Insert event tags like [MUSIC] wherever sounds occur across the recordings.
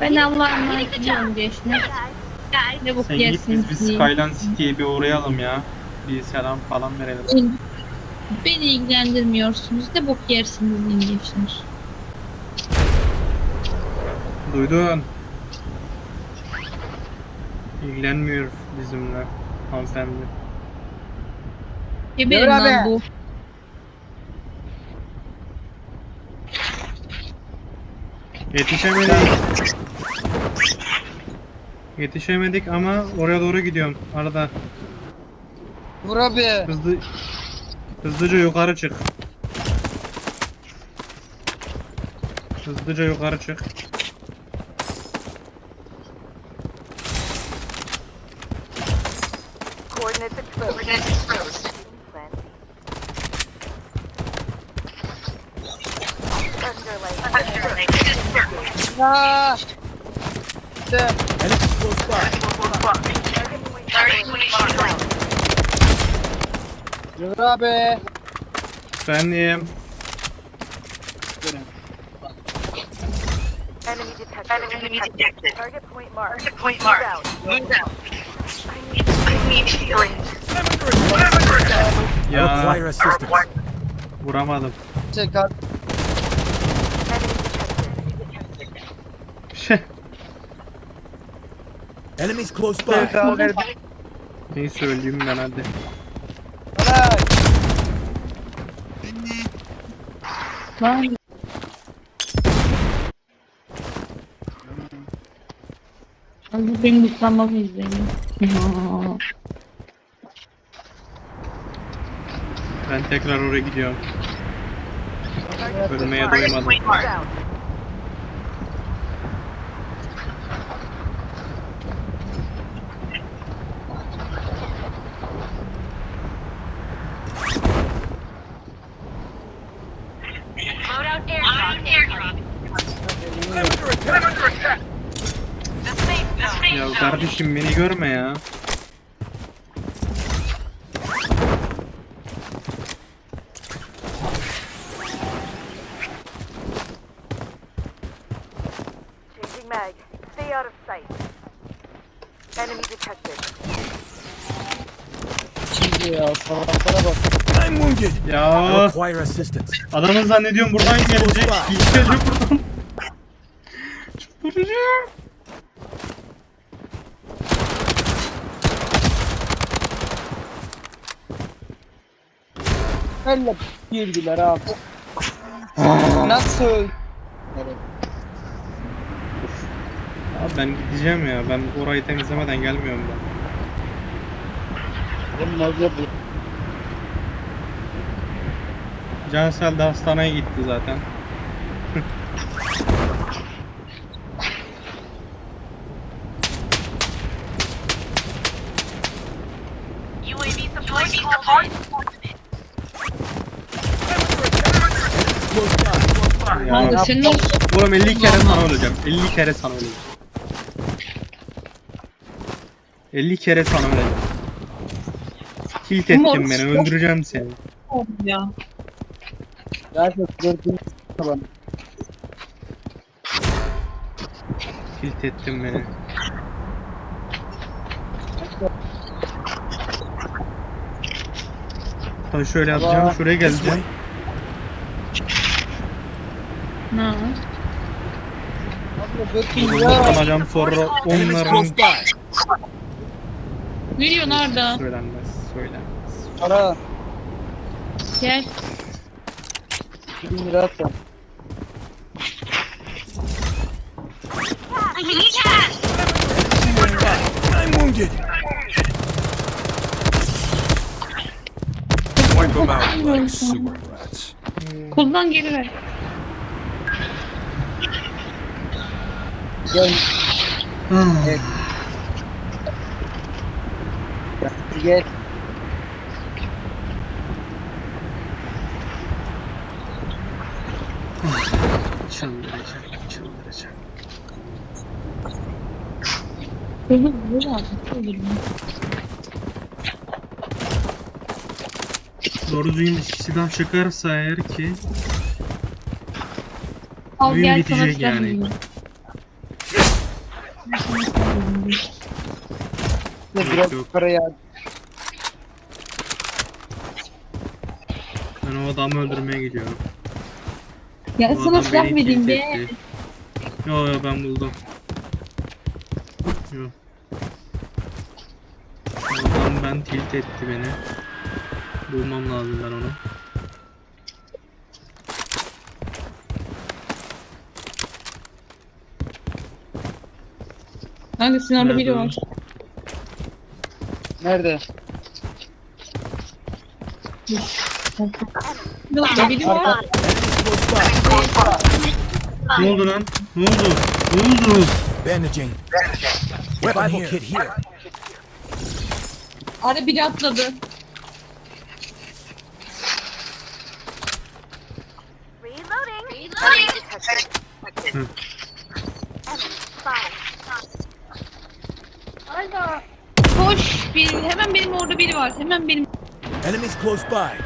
Ben Allah'a emanet ediyorum gençler. Ne bok Sen git biz diye. Skyline City'ye bir uğrayalım ya. Bir selam falan verelim. Beni ilgilendirmiyorsunuz. Ne bok yersiniz diye gençler. Duydun. İlgilenmiyor bizimle hanımefendi. Geberin lan bu. Yetişemedik. Yetişemedik ama oraya doğru gidiyorum. Arada Vur abi. hızlı hızlıca yukarı çık. Hızlıca yukarı çık. Coordinates exposed. Underlay. Aa. İşte. Target point marked. Vur abi. Benim. Enemy detected. Enemy detected. Target point marked. Target point marked. out. Move out. I need, I need healing. Ya Require assistance. vuramadım. Çek abi. Enemy detected. Şey, Enemies close by. Neyi söyleyeyim ben hadi. Lan. Hadi benim mutlanmamı izleyin. Ben tekrar oraya gidiyorum. Ölmeye doymadım. Ya kardeşim beni görme ya. Changing mag. Stay out of sight. Enemy detected. Şimdi ya. Salaklara bak. I'm wounded. Ya require assistance. adamı zannediyorum buradan gelecek. Gelecek buradan. Çıldıracağım. Elle girdiler abi. Nasıl? Abi ben gideceğim ya. Ben orayı temizlemeden gelmiyorum ben. Olmaz ya bu. Cansel de hastaneye gitti zaten. [LAUGHS] UAV support in. Ya, Kanka senin olsun. oğlum 50 kere sana öleceğim. 50 kere sana öleceğim. 50 kere sana öleceğim. Tilt ettin beni. Öldüreceğim seni. ya. Gerçekten gördüğünüz zaman. Tilt ettin beni. Tabii şöyle yapacağım. Şuraya geleceğim. Ne? Ya. alacağım sonra onların by. Milyon Arda. söylenmez. Söylenmez. Para. Gel. 2000 lira at. I'm wounded. Wipe them out like sewer rats. Kullan geri ver. Gel. Gel. Gel. Çıldıracağım. Kullan geri al. Olur mu? Doğru düzgün silah çıkarsa eğer ki Al Oyun gel sana bitecek silah yani. vereyim. Ne Yok, biraz yok. para ya. Ben o adamı öldürmeye gidiyorum. Ya O sana adam silah beni vereyim tilt be. etti. Yo yo ben buldum. Yo. O adam ben tilt etti beni. Bulmam lazım ben onu. Neredesin orada biri o? var. Nerede? Orada biri var. Ne oldu lan? Ne oldu? Ne oldu? Bandaging. Weapon kit here. Arada biri atladı. Reloading. Enemy detected. Hı. Enemy spotted. Arda. Koş. Bir, hemen benim orada biri var. Hemen benim. Enemies close by.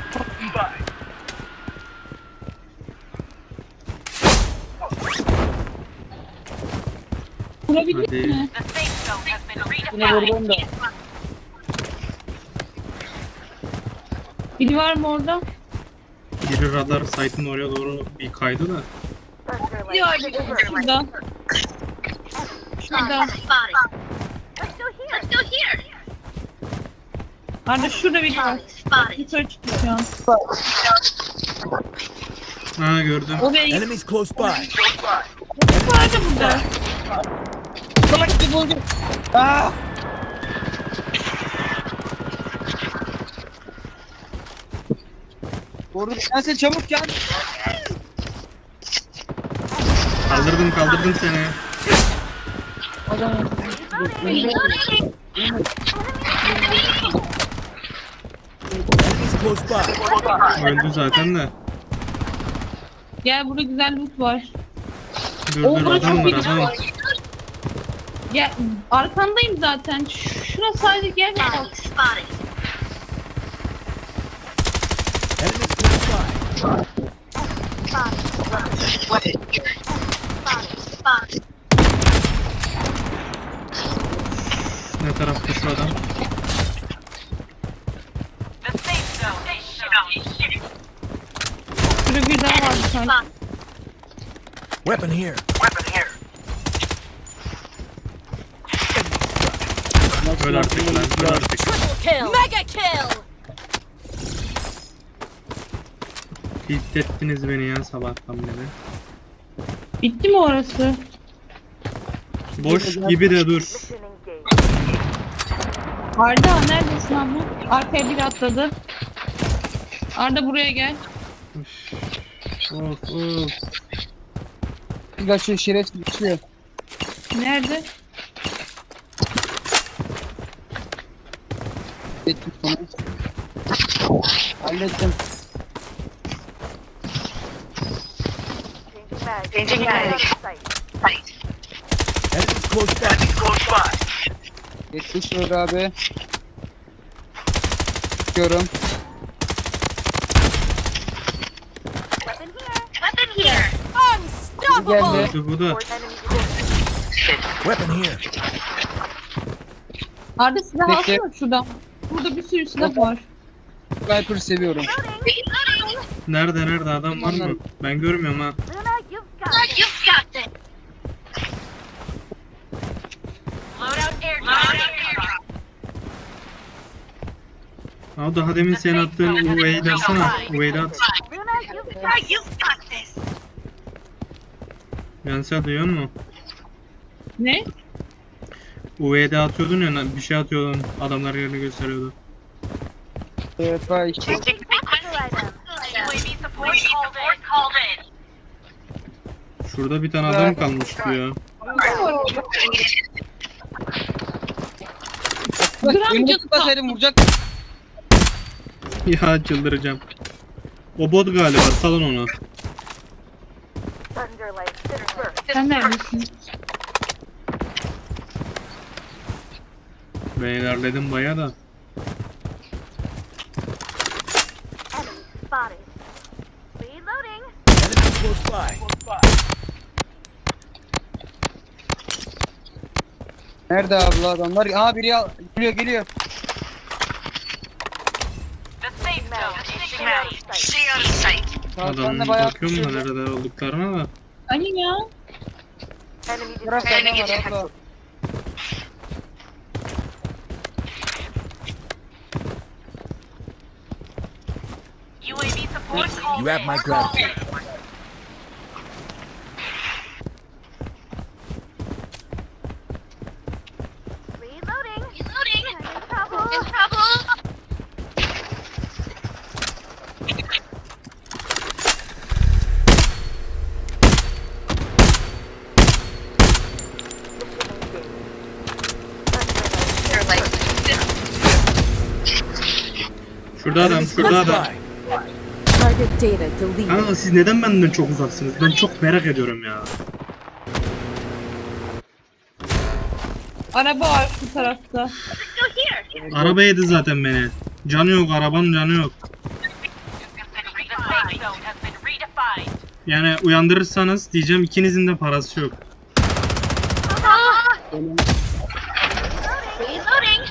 Vurabilir Hadi. mi? Yine vurdum da. Biri var mı orada? Biri radar site'ın oraya doğru bir kaydı da. Biri var şurada. Şurada. Let's go here. Arda şurada biri var. Yukarı çıktı şu an. Ha gördüm. Oraya git. Enemies close by. Arda burada. Gibi oldu. Aa! Sen sen çabuk gel. Kaldırdım kaldırdım seni. Adam Enemies close by. Öldü zaten de. Gel burada güzel loot var. Dur Oo, dur burası adam çok var iyi. adam. Gel arkandayım zaten. Ş- Şuna sadece gel. Bak. Enemies close by. Ne tarafta şu adam? Şurada bir daha vardı sanki. Weapon here. Öl artık lan öl artık. Mega kill. Tilt ettiniz beni ya sabahtan beri. Bitti mi orası? Boş gibi de dur. Arda neredesin abla? Arkaya biri atladı. Arda buraya gel. Of of. Bir kaçıyor şerefsiz geçiyor. Nerede? Ettim sonra. Hallettim. Mag. Changing mag. Enemies close by. Yetmiş vur abi. Çıkıyorum. Weapon here. Bir geldi. Öldü bu da. Enemy detected. Weapon here. Arda silah Peki. alsana şuradan. Burada bir sürü silah var. Sniper seviyorum. Nerede nerede adam var mı? Ben görmüyorum ha. Ha daha demin sen attığın UV'yi de atsana. UV'yi de at. This. Yansel duyuyor musun? Ne? UV'de atıyordun ya bir şey atıyordun. Adamlar yerini gösteriyordu. Evet var işte. Şurada bir tane adam kalmıştı ya. Canı tıklasaydım vuracak. Ya çıldıracağım. O bot galiba salın onu. Sen neredesin? Ben ilerledim baya da. Nerede abla adamlar? Aa biri al geliyor geliyor. Adamın bakıyorum da nerede şey olduklarına da. Hani ya? Enemy Biraz detected. adam var abla. UAV support called You have my gratitude. Şurada adam, şurada adam. Target data deleted. Kanka siz neden benden çok uzaksınız? Ben çok merak ediyorum ya. Araba var bu tarafta. Araba yedi zaten beni. Canı yok, arabanın canı yok. Yani uyandırırsanız diyeceğim ikinizin de parası yok. Reloading.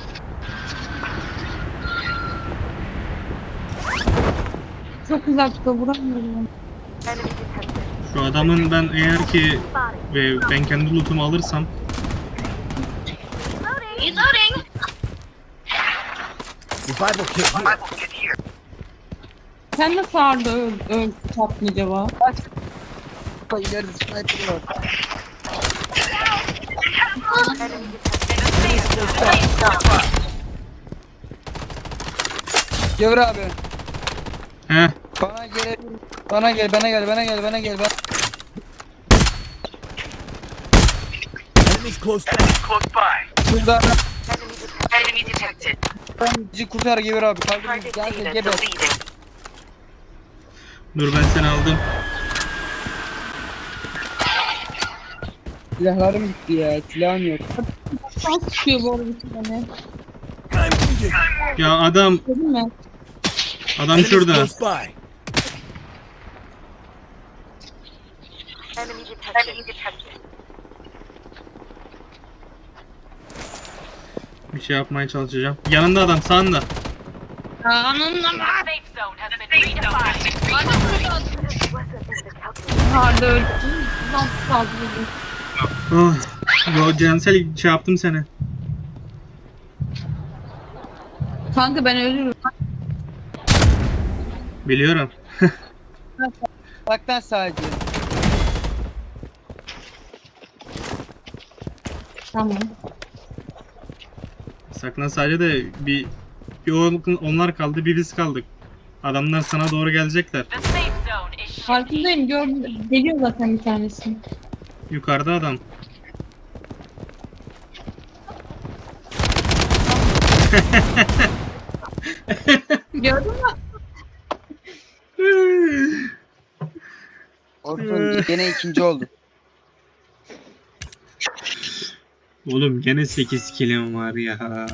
Çok uzakta vuramıyorum. Detected. Şu adamın ben eğer ki ve ben kendi lootumu alırsam Reloading. Revival kit here. Sen de sağırda öl, öl çarptın acaba? Abla ileride sniper var. Gevur abi. Heh Bana gel. Bana gel, bana gel, bana gel, bana gel. Bana... Enemies close by. Şurada Enemy detected. bizi kurtar Gevur abi. Kaldır Target gel gel data geber. deleted. dur ben seni aldım. Silahlarım gitti ya. Silahım yok. Sen sıkıyor bu arada bir tane. I'm wounded. Ya adam Değil mi? adam Enemies şurada. close by. Enemy detected. Enemy detected. Bir şey yapmaya çalışacağım. Yanında adam sağında. Ananın ama. Safe zone has been redefined. Harda öldüm. Nasıl saldırdım? Oh. Yo Cansel şey yaptım seni. Kanka ben ölürüm. Biliyorum. [LAUGHS] Baktan sadece. Tamam. Saklan sadece de bir, bir on- onlar kaldı bir biz kaldık. Adamlar sana doğru gelecekler. Farkındayım gördüm. Geliyor zaten bir tanesi. Yukarıda adam. Gördün mü? [LAUGHS] Orkun gene ikinci oldu. Oğlum gene 8 kilim var ya.